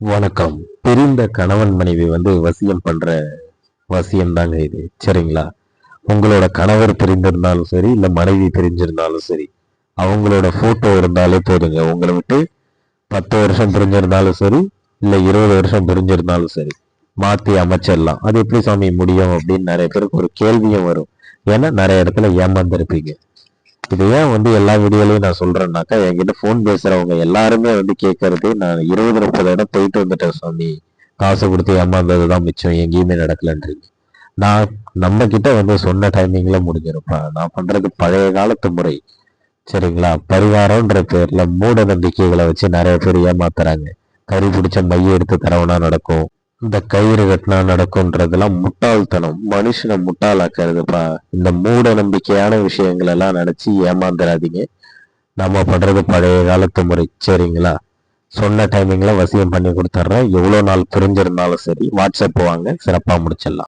வணக்கம். பிரிந்த கணவன் மனைவி வந்து வசியம் பண்ற வசியம் தாங்க இது. சரிங்களா? உங்களோட கணவர் பிரிந்திருந்தாலும் சரி இல்ல மனைவி பிரிஞ்சிருந்தாலும் சரி அவங்களோட போட்டோ இருந்தாலே போதுங்க. உங்களை விட்டு பத்து வருஷம் பிரிஞ்சிருந்தாலும் சரி இல்ல இருபது வருஷம் பிரிஞ்சிருந்தாலும் சரி மாத்தி அமைச்சிடலாம். அது எப்படி சாமி முடியும் அப்படின்னு நிறைய பேருக்கு ஒரு கேள்வியும் வரும். ஏன்னா நிறைய இடத்துல ஏமாந்துருப்பீங்க. இது ஏன் வந்து எல்லா வீடியோலையும் நான் சொல்றேன்னாக்கா என்கிட்ட ஃபோன் பேசுறவங்க எல்லாருமே வந்து கேட்கறது நான் இருபது முப்பது இடம் போயிட்டு வந்துட்டேன் சாமி காசு கொடுத்து ஏமாந்தது தான் மிச்சம் எங்கேயுமே நடக்கலன்றீங்க. நான் நம்ம கிட்ட வந்து சொன்ன டைமிங்ல முடிஞ்சிருப்பா. நான் பண்றது பழைய காலத்து முறை. சரிங்களா? பரிகாரம்ன்ற பேர்ல மூட நம்பிக்கைகளை வச்சு நிறைய பேர் ஏமாத்துறாங்க. கறி பிடிச்ச மைய எடுத்து தரவனா நடக்கும். இந்த கயிறு கட்டினா நடக்கும்ன்றதெல்லாம் முட்டாள்தனம். மனுஷனை முட்டாளாக்குறதுப்பா. இந்த மூட நம்பிக்கையான விஷயங்கள் எல்லாம் நினைச்சு ஏமாந்துடாதீங்க நம்ம பண்றது பழைய காலத்து முறை. சரிங்களா? சொன்ன டைமிங்ல வசியம் பண்ணி கொடுத்துட்றேன் எவ்வளோ நாள் பிரிஞ்சிருந்தாலும் சரி. வாட்ஸ்அப் வாங்க. சிறப்பாக முடிச்சிடலாம்.